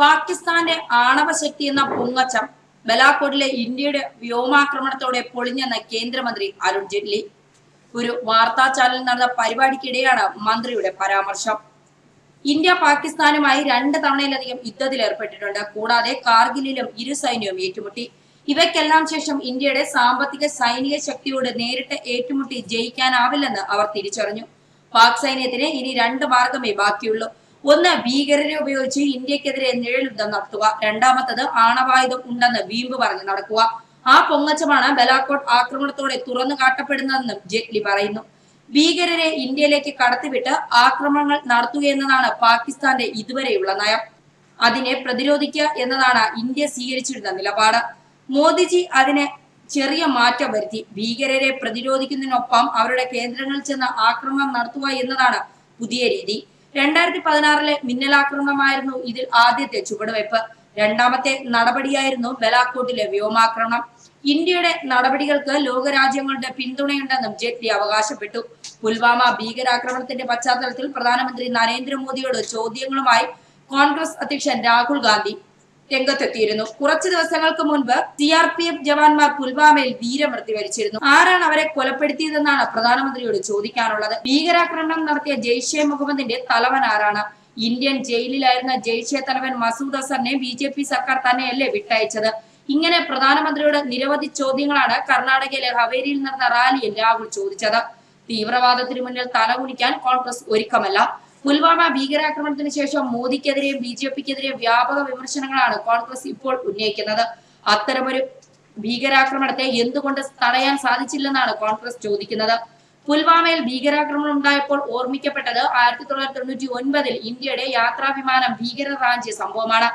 പാകിസ്ഥാന്റെ ആണവ ശക്തി എന്ന പൊങ്ങച്ചം ബലാക്കോട്ടിലെ ഇന്ത്യയുടെ വ്യോമാക്രമണത്തോടെ പൊളിഞ്ഞെന്ന് കേന്ദ്രമന്ത്രി അരുൺ ജെയ്റ്റ്ലി. ഒരു വാർത്താ ചാനലിൽ നടന്ന പരിപാടിക്കിടെയാണ് മന്ത്രിയുടെ പരാമർശം. ഇന്ത്യ പാകിസ്ഥാനുമായി രണ്ട് തവണയിലധികം യുദ്ധത്തിൽ ഏർപ്പെട്ടിട്ടുണ്ട്. കൂടാതെ കാർഗിലിലും ഇരു സൈന്യവും ഏറ്റുമുട്ടി. ഇവയ്ക്കെല്ലാം ശേഷം ഇന്ത്യയുടെ സാമ്പത്തിക സൈനിക ശക്തിയോട് നേരിട്ട് ഏറ്റുമുട്ടി ജയിക്കാനാവില്ലെന്ന് അവർ തിരിച്ചറിഞ്ഞു. പാക് സൈന്യത്തിന് ഇനി രണ്ട് മാർഗമേ ബാക്കിയുള്ളൂ. ഒന്ന് ഭീകരരെ ഉപയോഗിച്ച് ഇന്ത്യക്കെതിരെ നിഴലുദ്ധം നടത്തുക. രണ്ടാമത്തത് ആണവായുധം ഉണ്ടെന്ന് വീമ്പ് പറഞ്ഞ് നടക്കുക. ആ പൊങ്ങച്ചമാണ് ബലാക്കോട്ട് ആക്രമണത്തോടെ തുറന്നു കാട്ടപ്പെടുന്നതെന്നും ജെയ്റ്റ്ലി പറയുന്നു. ഭീകരരെ ഇന്ത്യയിലേക്ക് കടത്തിവിട്ട് ആക്രമണങ്ങൾ നടത്തുകയെന്നതാണ് പാകിസ്ഥാന്റെ ഇതുവരെയുള്ള നയം. അതിനെ പ്രതിരോധിക്കുക എന്നതാണ് ഇന്ത്യ സ്വീകരിച്ചിരുന്ന നിലപാട്. മോദിജി അതിനെ ചെറിയ മാറ്റം വരുത്തി. ഭീകരരെ പ്രതിരോധിക്കുന്നതിനൊപ്പം അവരുടെ കേന്ദ്രങ്ങളിൽ ചെന്ന് ആക്രമണം നടത്തുക എന്നതാണ് പുതിയ രീതി. രണ്ടായിരത്തി പതിനാറിലെ മിന്നലാക്രമണമായിരുന്നു ഇതിൽ ആദ്യത്തെ ചുവടുവയ്പ്. രണ്ടാമത്തെ നടപടിയായിരുന്നു ബലാക്കോട്ടിലെ വ്യോമാക്രമണം. ഇന്ത്യയുടെ നടപടികൾക്ക് ലോകരാജ്യങ്ങളുടെ പിന്തുണയുണ്ടെന്നും ജെയ്റ്റ്ലി അവകാശപ്പെട്ടു. പുൽവാമ ഭീകരാക്രമണത്തിന്റെ പശ്ചാത്തലത്തിൽ പ്രധാനമന്ത്രി നരേന്ദ്രമോദിയോട് ചോദ്യങ്ങളുമായി കോൺഗ്രസ് അധ്യക്ഷൻ രാഹുൽ ഗാന്ധി രംഗത്തെത്തിയിരുന്നു. കുറച്ചു ദിവസങ്ങൾക്ക് മുൻപ് സി ആർ പി എഫ് ജവാന്മാർ പുൽവാമയിൽ വീരമൃത്യു വരിച്ചിരുന്നു. ആരാണ് അവരെ കൊലപ്പെടുത്തിയതെന്നാണ് പ്രധാനമന്ത്രിയോട് ചോദിക്കാനുള്ളത്. ഭീകരാക്രമണം നടത്തിയ ജെയ്ഷെ മുഹമ്മദിന്റെ തലവൻ ആരാണ്? ഇന്ത്യൻ ജയിലിലായിരുന്ന ജെയ്ഷെ തലവൻ മസൂദ് അസറിനെ ബി ജെ പി സർക്കാർ തന്നെയല്ലേ വിട്ടയച്ചത്? ഇങ്ങനെ പ്രധാനമന്ത്രിയോട് നിരവധി ചോദ്യങ്ങളാണ് കർണാടകയിലെ ഹവേരിയിൽ നടന്ന റാലിയിൽ രാഹുൽ ചോദിച്ചത്. തീവ്രവാദത്തിന് മുന്നിൽ തലകുനിക്കാൻ കോൺഗ്രസ് ഒരുക്കമല്ല. പുൽവാമ ഭീകരാക്രമണത്തിന് ശേഷം മോദിക്കെതിരെയും ബി ജെ പിക്കെതിരെയും വ്യാപക വിമർശനങ്ങളാണ് കോൺഗ്രസ് ഇപ്പോൾ ഉന്നയിക്കുന്നത്. അത്തരമൊരു ഭീകരാക്രമണത്തെ എന്തുകൊണ്ട് തടയാൻ സാധിച്ചില്ലെന്നാണ് കോൺഗ്രസ് ചോദിക്കുന്നത്. പുൽവാമയിൽ ഭീകരാക്രമണം ഉണ്ടായപ്പോൾ ഓർമ്മിക്കപ്പെട്ടത് ആയിരത്തി തൊള്ളായിരത്തി തൊണ്ണൂറ്റി ഒൻപതിൽ ഇന്ത്യയുടെ യാത്രാ വിമാനം ഭീകര റാഞ്ചിയ സംഭവമാണ്.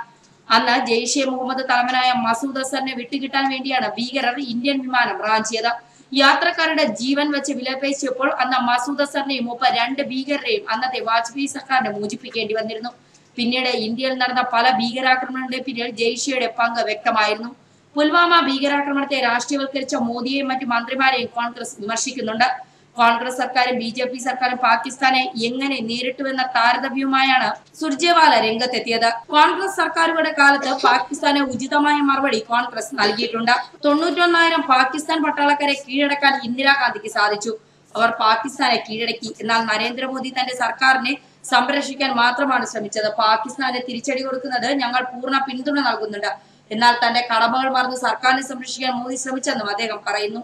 അന്ന് ജെയ്ഷെ മുഹമ്മദ് തലവനായ മസൂദ് അസറിനെ വിട്ടുകിട്ടാൻ വേണ്ടിയാണ് ഭീകരർ ഇന്ത്യൻ വിമാനം റാഞ്ചിയത്. യാത്രക്കാരുടെ ജീവൻ വെച്ച് വിലപേശിയപ്പോൾ അന്ന് മസൂദ് അസറിനെയും ഒപ്പം രണ്ട് ഭീകരരെയും അന്നത്തെ വാജ്പേയി സർക്കാരിനെ മോചിപ്പിക്കേണ്ടി വന്നിരുന്നു. പിന്നീട് ഇന്ത്യയിൽ നടന്ന പല ഭീകരാക്രമണങ്ങളുടെ പിന്നിൽ ജെയ്ഷയുടെ പങ്ക് വ്യക്തമായിരുന്നു. പുൽവാമ ഭീകരാക്രമണത്തെ രാഷ്ട്രീയവൽക്കരിച്ച മോദിയെയും മറ്റു മന്ത്രിമാരെയും കോൺഗ്രസ് വിമർശിക്കുന്നുണ്ട്. കോൺഗ്രസ് സർക്കാരും ബി ജെ പി സർക്കാരും പാകിസ്ഥാനെ എങ്ങനെ നേരിട്ടുവെന്ന താരതമ്യവുമായാണ് സുർജേവാല രംഗത്തെത്തിയത്. കോൺഗ്രസ് സർക്കാരുകളുടെ കാലത്ത് പാകിസ്ഥാന് ഉചിതമായ മറുപടി കോൺഗ്രസ് നൽകിയിട്ടുണ്ട്. തൊണ്ണൂറ്റൊന്നായിരം പാകിസ്ഥാൻ പട്ടാളക്കാരെ കീഴടക്കാൻ ഇന്ദിരാഗാന്ധിക്ക് സാധിച്ചു. അവർ പാകിസ്ഥാനെ കീഴടക്കി. എന്നാൽ നരേന്ദ്രമോദി തന്റെ സർക്കാരിനെ സംരക്ഷിക്കാൻ മാത്രമാണ് ശ്രമിച്ചത്. പാകിസ്ഥാനെ തിരിച്ചടി കൊടുക്കുന്നത് ഞങ്ങൾ പൂർണ പിന്തുണ നൽകുന്നുണ്ട്. എന്നാൽ തന്റെ കടമകൾ മറന്ന് സർക്കാരിനെ സംരക്ഷിക്കാൻ മോദി ശ്രമിച്ചെന്നും അദ്ദേഹം പറയുന്നു.